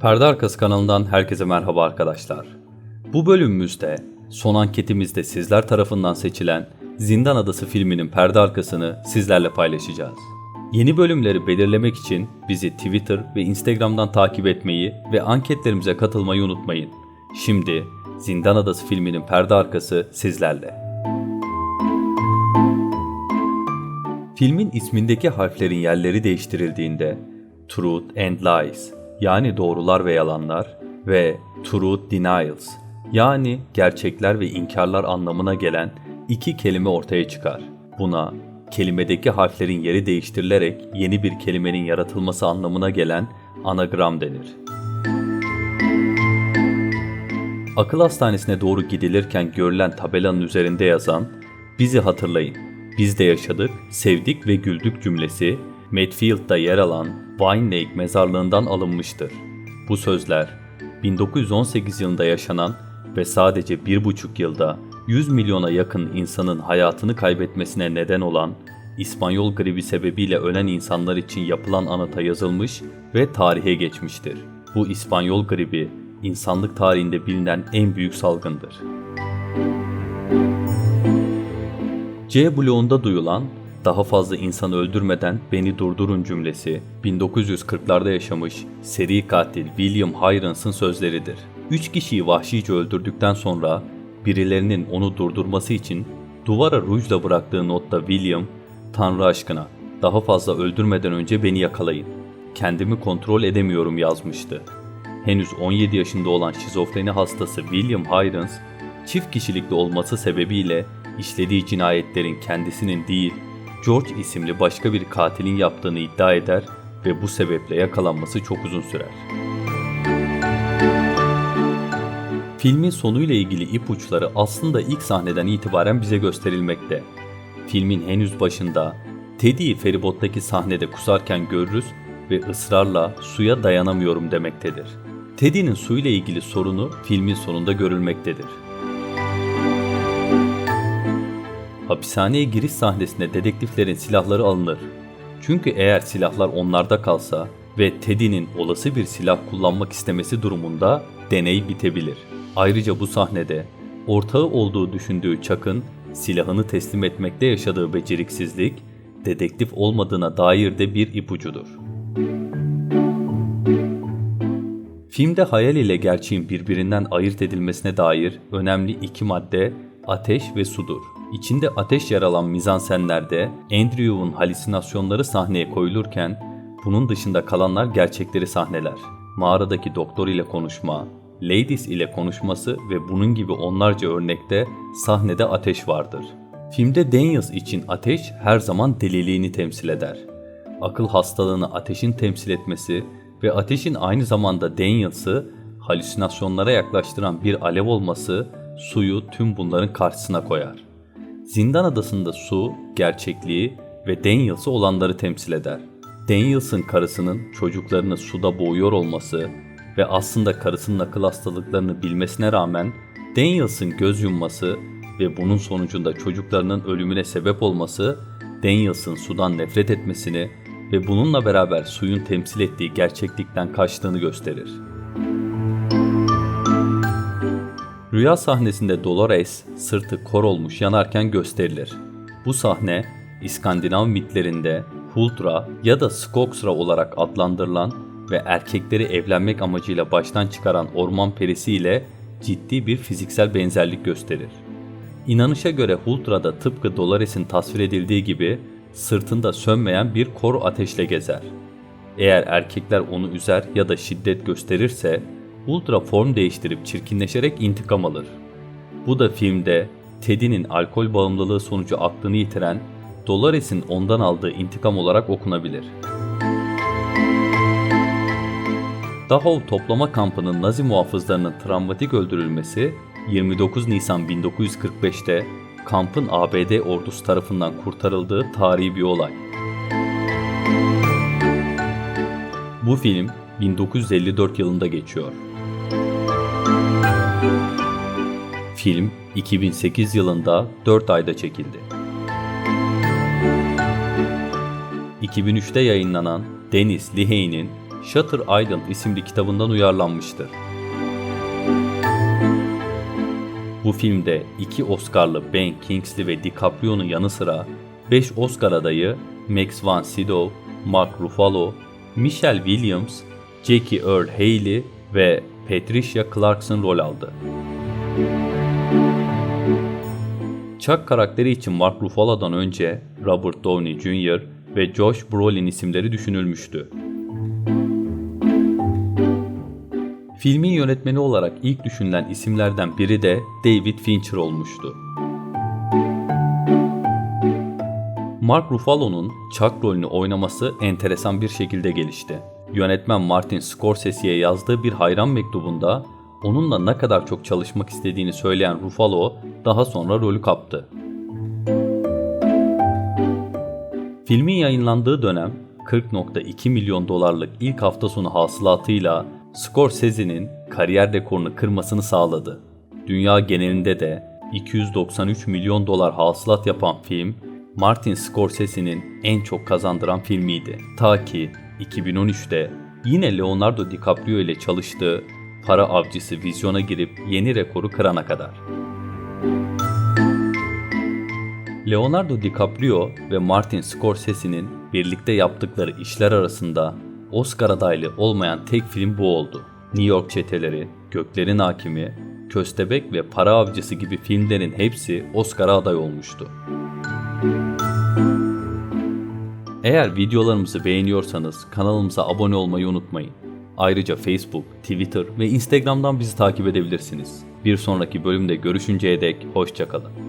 Perde Arkası kanalından herkese merhaba arkadaşlar. Bu bölümümüzde son anketimizde sizler tarafından seçilen Zindan Adası filminin perde arkasını sizlerle paylaşacağız. Yeni bölümleri belirlemek için bizi Twitter ve Instagram'dan takip etmeyi ve anketlerimize katılmayı unutmayın. Şimdi Zindan Adası filminin perde arkası sizlerle. Filmin ismindeki harflerin yerleri değiştirildiğinde Truth and Lies yani doğrular ve yalanlar ve Truth Denials yani gerçekler ve inkarlar anlamına gelen iki kelime ortaya çıkar. Buna kelimedeki harflerin yeri değiştirilerek yeni bir kelimenin yaratılması anlamına gelen anagram denir. Akıl hastanesine doğru gidilirken görülen tabelanın üzerinde yazan "Bizi hatırlayın, biz de yaşadık, sevdik ve güldük" cümlesi Medfield'da yer alan Vine Lake mezarlığından alınmıştır. Bu sözler 1918 yılında yaşanan ve sadece bir buçuk yılda 100 milyona yakın insanın hayatını kaybetmesine neden olan İspanyol gribi sebebiyle ölen insanlar için yapılan anıta yazılmış ve tarihe geçmiştir. Bu İspanyol gribi insanlık tarihinde bilinen en büyük salgındır. C bloğunda duyulan daha fazla insan öldürmeden beni durdurun cümlesi 1940'larda yaşamış seri katil William Hirons'ın sözleridir. Üç kişiyi vahşice öldürdükten sonra birilerinin onu durdurması için duvara rujla bıraktığı notta William, Tanrı aşkına daha fazla öldürmeden önce beni yakalayın. Kendimi kontrol edemiyorum yazmıştı. Henüz 17 yaşında olan şizofreni hastası William Hirons, çift kişilikli olması sebebiyle işlediği cinayetlerin kendisinin değil, George isimli başka bir katilin yaptığını iddia eder ve bu sebeple yakalanması çok uzun sürer. Filmin sonuyla ilgili ipuçları aslında ilk sahneden itibaren bize gösterilmekte. Filmin henüz başında Teddy'yi feribottaki sahnede kusarken görürüz ve ısrarla suya dayanamıyorum demektedir. Teddy'nin suyla ilgili sorunu filmin sonunda görülmektedir. Hapishaneye giriş sahnesinde dedektiflerin silahları alınır. Çünkü eğer silahlar onlarda kalsa ve Teddy'nin olası bir silah kullanmak istemesi durumunda deney bitebilir. Ayrıca bu sahnede ortağı olduğu düşündüğü Chuck'ın silahını teslim etmekte yaşadığı beceriksizlik, dedektif olmadığına dair de bir ipucudur. Filmde hayal ile gerçeğin birbirinden ayırt edilmesine dair önemli iki madde ateş ve sudur. İçinde ateş yer alan mizansenlerde Andrew'un halüsinasyonları sahneye koyulurken bunun dışında kalanlar gerçekleri sahneler. Mağaradaki doktor ile konuşma, Ladies ile konuşması ve bunun gibi onlarca örnekte sahnede ateş vardır. Filmde Daniels için ateş her zaman deliliğini temsil eder. Akıl hastalığını ateşin temsil etmesi ve ateşin aynı zamanda Daniels'ı halüsinasyonlara yaklaştıran bir alev olması suyu tüm bunların karşısına koyar. Zindan adasında su, gerçekliği ve Daniels'ı olanları temsil eder. Daniels'ın karısının çocuklarını suda boğuyor olması ve aslında karısının akıl hastalıklarını bilmesine rağmen Daniels'ın göz yumması ve bunun sonucunda çocuklarının ölümüne sebep olması Daniels'ın sudan nefret etmesini ve bununla beraber suyun temsil ettiği gerçeklikten kaçtığını gösterir. Rüya sahnesinde Dolores sırtı kor olmuş yanarken gösterilir. Bu sahne İskandinav mitlerinde Huldra ya da Skogsra olarak adlandırılan ve erkekleri evlenmek amacıyla baştan çıkaran orman perisi ile ciddi bir fiziksel benzerlik gösterir. İnanışa göre Hultra'da tıpkı Dolores'in tasvir edildiği gibi sırtında sönmeyen bir kor ateşle gezer. Eğer erkekler onu üzer ya da şiddet gösterirse Ultra form değiştirip çirkinleşerek intikam alır. Bu da filmde Teddy'nin alkol bağımlılığı sonucu aklını yitiren Dolores'in ondan aldığı intikam olarak okunabilir. Dachau toplama kampının Nazi muhafızlarının travmatik öldürülmesi 29 Nisan 1945'te kampın ABD ordusu tarafından kurtarıldığı tarihi bir olay. Bu film 1954 yılında geçiyor. Film 2008 yılında 4 ayda çekildi. 2003'te yayınlanan Dennis Lehey'nin Shutter Island isimli kitabından uyarlanmıştır. Bu filmde iki Oscar'lı Ben Kingsley ve DiCaprio'nun yanı sıra 5 Oscar adayı Max von Sydow, Mark Ruffalo, Michelle Williams, Jackie Earl Haley ve Patricia Clarkson rol aldı. Chuck karakteri için Mark Ruffalo'dan önce Robert Downey Jr. ve Josh Brolin isimleri düşünülmüştü. Filmin yönetmeni olarak ilk düşünülen isimlerden biri de David Fincher olmuştu. Mark Ruffalo'nun Chuck rolünü oynaması enteresan bir şekilde gelişti. Yönetmen Martin Scorsese'ye yazdığı bir hayran mektubunda onunla ne kadar çok çalışmak istediğini söyleyen Ruffalo daha sonra rolü kaptı. Filmin yayınlandığı dönem 40.2 milyon dolarlık ilk hafta sonu hasılatıyla Scorsese'nin kariyer rekorunu kırmasını sağladı. Dünya genelinde de 293 milyon dolar hasılat yapan film Martin Scorsese'nin en çok kazandıran filmiydi. Ta ki 2013'te yine Leonardo DiCaprio ile çalıştığı Para Avcısı vizyona girip yeni rekoru kırana kadar. Leonardo DiCaprio ve Martin Scorsese'nin birlikte yaptıkları işler arasında Oscar adaylı olmayan tek film bu oldu. New York Çeteleri, Göklerin Hakimi, Köstebek ve Para Avcısı gibi filmlerin hepsi Oscar'a aday olmuştu. Eğer videolarımızı beğeniyorsanız kanalımıza abone olmayı unutmayın. Ayrıca Facebook, Twitter ve Instagram'dan bizi takip edebilirsiniz. Bir sonraki bölümde görüşünceye dek hoşçakalın.